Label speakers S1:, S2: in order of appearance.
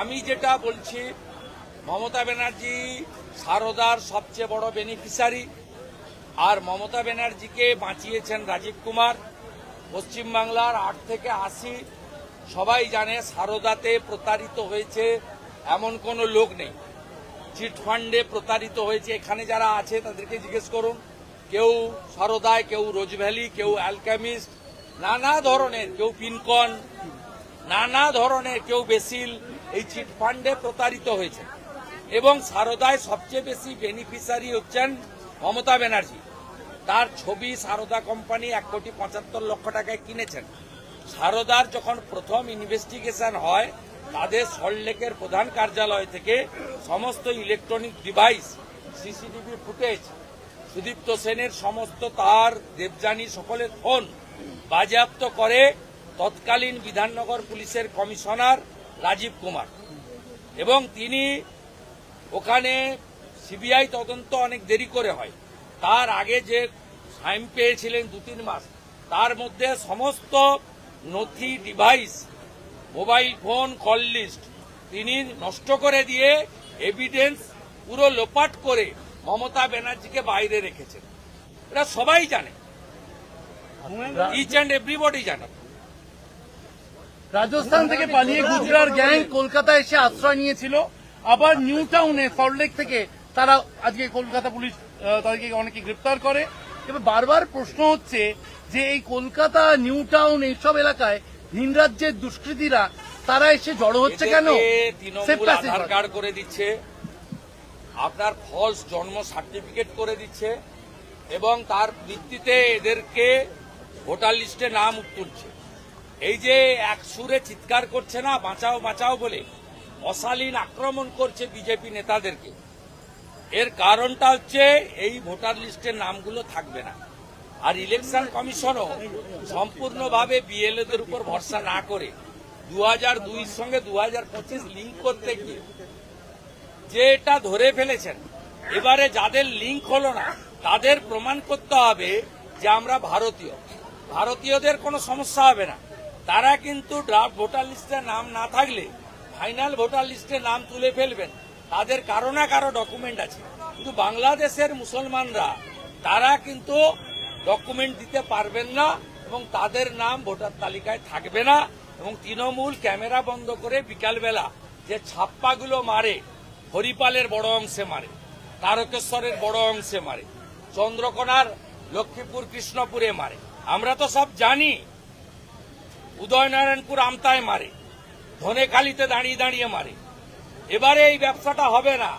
S1: আমি যেটা বলছি, মমতা ব্যানার্জি সারদার সবচেয়ে বড় বেনিফিশিয়ারি আর মমতা ব্যানার্জিকে বাঁচিয়েছেন রাজীব কুমার। পশ্চিমবাংলার আট থেকে আশি, সবাই জানে সারদাতে প্রতারিত হয়েছে এমন কোনো লোক নেই। চিট ফান্ডে প্রতারিত হয়েছে, এখানে যারা আছে তাদেরকে জিজ্ঞেস করুন। কেউ সারদায়, কেউ রোজভ্যালি কেউ অ্যালকামিস্ট নানা ধরনের, কেউ পিনকন, নানা ধরনের, কেউ বেসিল এই চিট ফান্ডে প্রতারিত হয়েছে। এবং সারদায় সবচেয়ে বেশি বেনিফিশিয়ারি হচ্ছেন মমতা ব্যানার্জি। তার ছবি সারদা কোম্পানি এক কোটি পঁচাত্তর লক্ষ টাকায় কিনেছেন। সারদার যখন প্রথম ইনভেস্টিগেশন হয়, তাদের সল্টলেকের প্রধান কার্যালয় থেকে সমস্ত electronic device CCTV footage Sudipta সেনের সমস্ত তার, দেবযানী সকলের ফোন বাজেয়াপ্ত করে তৎকালীন বিধাননগর পুলিশের কমিশনার রাজীব কুমার। এবং তিনি ওখানে সিবিআই তদন্ত অনেক দেরি করে হয়। তার আগে যে টাইম পেয়েছিলেন দু তিন মাস তার মধ্যে সমস্ত নথি device mobile phone call list তিনি নষ্ট করে দিয়ে এভিডেন্স পুরো লোপাট করে মমতা ব্যানার্জিকে বাইরে রেখেছেন। এটা সবাই জানে। ইচ অ্যান্ড এভরিবডি জানে।
S2: রাজস্থান থেকে পালিয়ে গুজরাট গ্যাং কলকাতায় এসে আশ্রয় নিয়েছিল। আবার নিউ টাউনে সল্টলেক থেকে তারা আজকে কলকাতা পুলিশ তাদেরকে অনেকে গ্রেপ্তার করে। এবার বারবার প্রশ্ন হচ্ছে যে এই কলকাতা নিউ টাউন এইসব এলাকায় ভিন রাজ্যের দুষ্কৃতীরা তারা এসে জড়ো হচ্ছে কেন?
S1: তৃণমূল আধার কার্ড করে দিচ্ছে। আপনার ফলস জন্ম সার্টিফিকেট করে দিচ্ছে এবং তার ভিত্তিতে এদেরকে ভোটার লিস্টে নাম তুলছে এই যে এক সুরে চিৎকার করছে না, বাঁচাও বাঁচাও বলে অশালীন আক্রমণ করছে বিজেপি নেতাদেরকে। এর কারণটা হচ্ছে এই ভোটার লিস্টের নামগুলো থাকবে না। আর ইলেকশন কমিশনও সম্পূর্ণভাবে বিএলএদের উপর ভরসা না করে দু হাজার দুইয়ের সঙ্গে দু হাজার পঁচিশ লিঙ্ক করতে গিয়ে যে এটা ধরে ফেলেছেন, এবারে যাদের লিঙ্ক হলো না, তাদের প্রমাণ করতে হবে যে আমরা ভারতীয়। ভারতীয়দের কোনো সমস্যা হবে না। তারা কিন্তু ড্রাফট ভোটার লিস্টে নাম না থাকলে ফাইনাল ভোটার লিস্টে নাম তুলে ফেলবেন। তাদের কারও না কারও ডকুমেন্ট আছে। কিন্তু বাংলাদেশের মুসলমানরা, তারা কিন্তু ডকুমেন্ট দিতে পারবেন না এবং তাদের নাম ভোটার তালিকায় থাকবে না এবং তৃণমূল ক্যামেরা বন্ধ করে বিকালবেলা যে ছাপ্পাগুলো মারে, হরিপালের বড় অংশে মারে, তারকেশ্বরের বড় অংশে মারে, চন্দ্রকোনার লক্ষ্মীপুর কৃষ্ণপুরে মারে। আমরা তো সব জানি উদয়নারায়ণপুর আমতায় মারে ধনেখালিতে দাঁড়িয়ে দাঁড়িয়ে মারে। এবারে এই ব্যবসাটা হবে না।